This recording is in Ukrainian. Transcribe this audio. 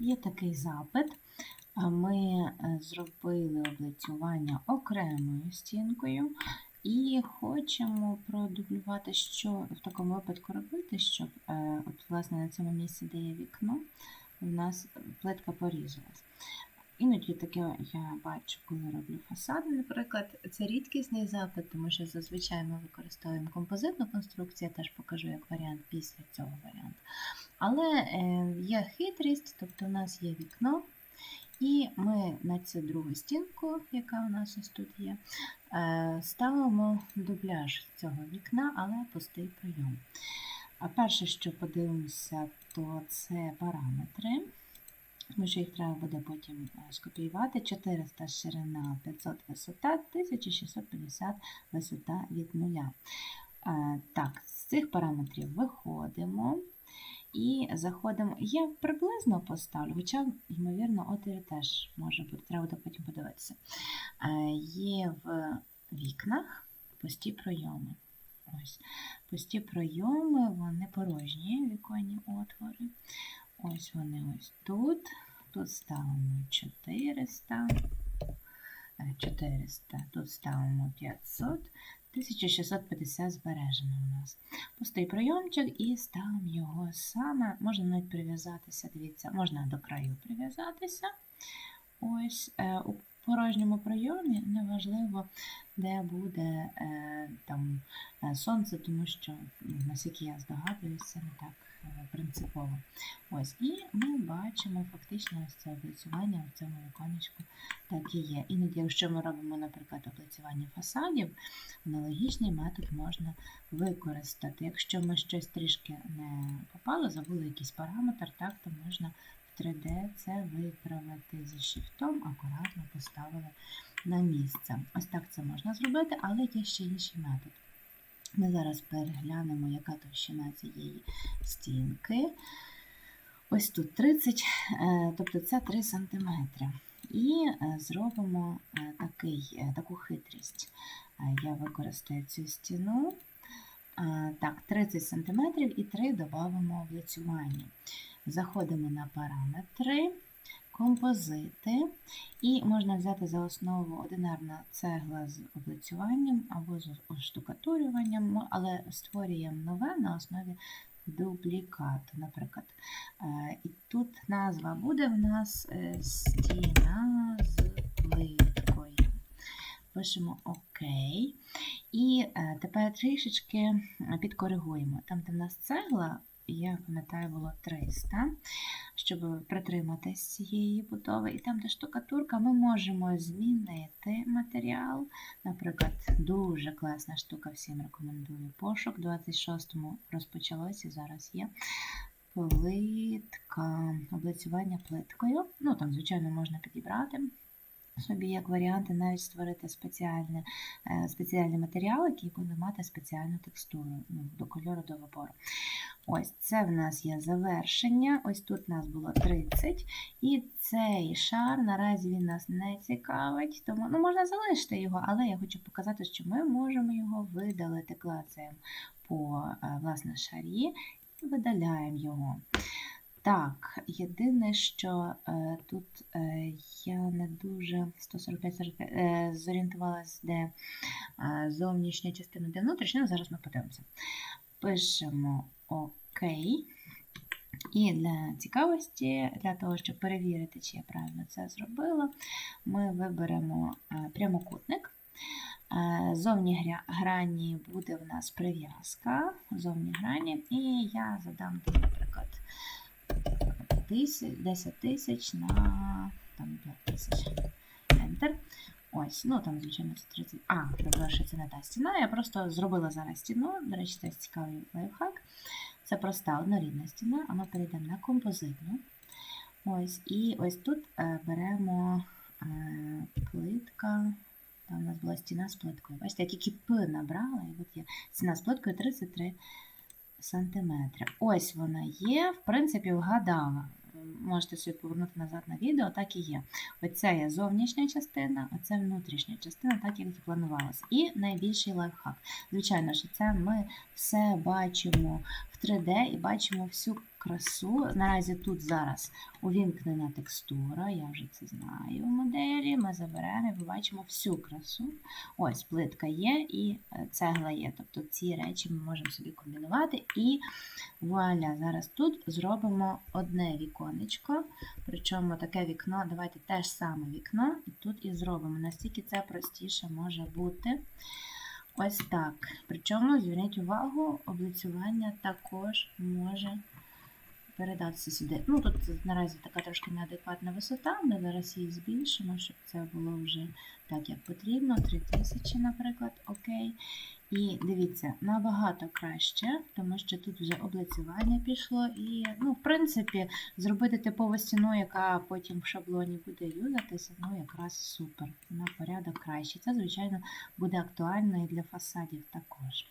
Є такий запит. Ми е, зробили облицювання окремою стінкою і хочемо продублювати, що в такому випадку робити, щоб е, от, власне, на цьому місці, де є вікно, у нас плитка порізалась. Іноді таке я бачу, коли роблю фасади, наприклад, це рідкісний запит, тому що зазвичай ми використовуємо композитну конструкцію, я теж покажу як варіант після цього варіанту. Але е, є хитрість, тобто у нас є вікно, і ми на цю другу стінку, яка у нас ось тут є, е, ставимо дубляж цього вікна, але пустий прийом. А перше, що подивимося, то це параметри. Тому що їх треба буде потім е, скопіювати. 400 ширина, 500 висота, 1650 висота від нуля. Так, з цих параметрів виходимо і заходимо. Я приблизно поставлю, хоча, ймовірно, отвір теж може бути, треба буде потім подивитися. Е, Є в вікнах пусті пройоми. Ось. Пусті пройоми, вони порожні віконні отвори. Ось вони ось тут. Тут ставимо 400. е, 400, тут ставимо 500, 1650 збережено у нас. Пустий прийомчик і ставимо його саме. Можна навіть прив'язатися, дивіться, можна до краю прив'язатися. Ось е, порожньому прийомі неважливо, де буде е, там е, сонце, тому що, ну, наскільки я здогадуюся, не так е, принципово. Ось, і ми бачимо фактично ось це облицювання в цьому віконечку так і є. Іноді, якщо ми робимо, наприклад, облицювання фасадів, аналогічний метод можна використати. Якщо ми щось трішки не попало, забули якийсь параметр, так, то можна 3D це виправити зі шифтом, акуратно поставили на місце. Ось так це можна зробити, але є ще інший метод. Ми зараз переглянемо, яка товщина цієї стінки. Ось тут 30, е, тобто це 3 см. І е, зробимо е, такий, таку хитрість. Я використаю цю стіну. Е, Так, 30 см і 3 додамо облицювання. Заходимо на параметри, композити, і можна взяти за основу одинарна цегла з облицюванням або з оштукатурюванням, але створюємо нове на основі дублікату, наприклад. Е, І тут назва буде в нас е, стіна з плиткою. Пишемо ОК. І е, тепер трішечки підкоригуємо. Там, де в нас цегла, я пам'ятаю, було 300, щоб притриматись цієї будови. І там, де штукатурка, ми можемо змінити матеріал. Наприклад, дуже класна штука, всім рекомендую. Пошук в 26-му розпочалося, зараз є. Плитка, облицювання плиткою. Ну, там, звичайно, можна підібрати собі як варіанти, навіть створити спеціальне, е, спеціальний матеріал, який буде мати спеціальну текстуру ну, до кольору, до вибору. Ось це в нас є завершення. Ось тут нас було 30. І цей шар наразі він нас не цікавить, тому ну, можна залишити його, але я хочу показати, що ми можемо його видалити клацаємо по е, власне шарі і видаляємо його. Так, єдине, що е, тут е, я не дуже 145 е, зорієнтувалась, де е, зовнішня частина, де внутрішня. Ну, зараз ми подивимося. Пишемо ОК. І для цікавості, для того, щоб перевірити, чи я правильно це зробила, ми виберемо е, прямокутник. Е, Зовні грані буде в нас прив'язка, зовні грані, і я задам, тут, тисяч, 10 тисяч на там, 5 тисяч. Enter. Ось, ну там, звичайно, 30. А, що це не та стіна. Я просто зробила зараз стіну. До речі, це цікавий лайфхак. Це проста однорідна стіна, а ми перейдемо на композитну. Ось, і ось тут е, беремо е, плитка. Там у нас була стіна з плиткою. Бачите, я тільки П набрала, і от є стіна з плиткою 33 сантиметри. Ось вона є, в принципі, вгадала. Можете собі повернути назад на відео, так і є. Оце є зовнішня частина, оце внутрішня частина, так як і планувалося. І найбільший лайфхак. Звичайно, що це ми все бачимо в 3D і бачимо всю красу. Наразі тут зараз увімкнена текстура, я вже це знаю в моделі. Ми заберемо і побачимо всю красу. Ось плитка є і е, цегла є. Тобто ці речі ми можемо собі комбінувати. І вуаля, зараз тут зробимо одне віконечко. Причому таке вікно, давайте те ж саме вікно, і тут і зробимо. Настільки це простіше може бути. Ось так. Причому, зверніть увагу, облицювання також може передатися сюди. Ну, тут наразі така трошки неадекватна висота, ми зараз її збільшимо, щоб це було вже так, як потрібно. 3000, наприклад, окей. І дивіться, набагато краще, тому що тут вже облицювання пішло. І, ну, в принципі, зробити типову стіну, яка потім в шаблоні буде юзатися, ну якраз супер. На порядок краще. Це, звичайно, буде актуально і для фасадів також.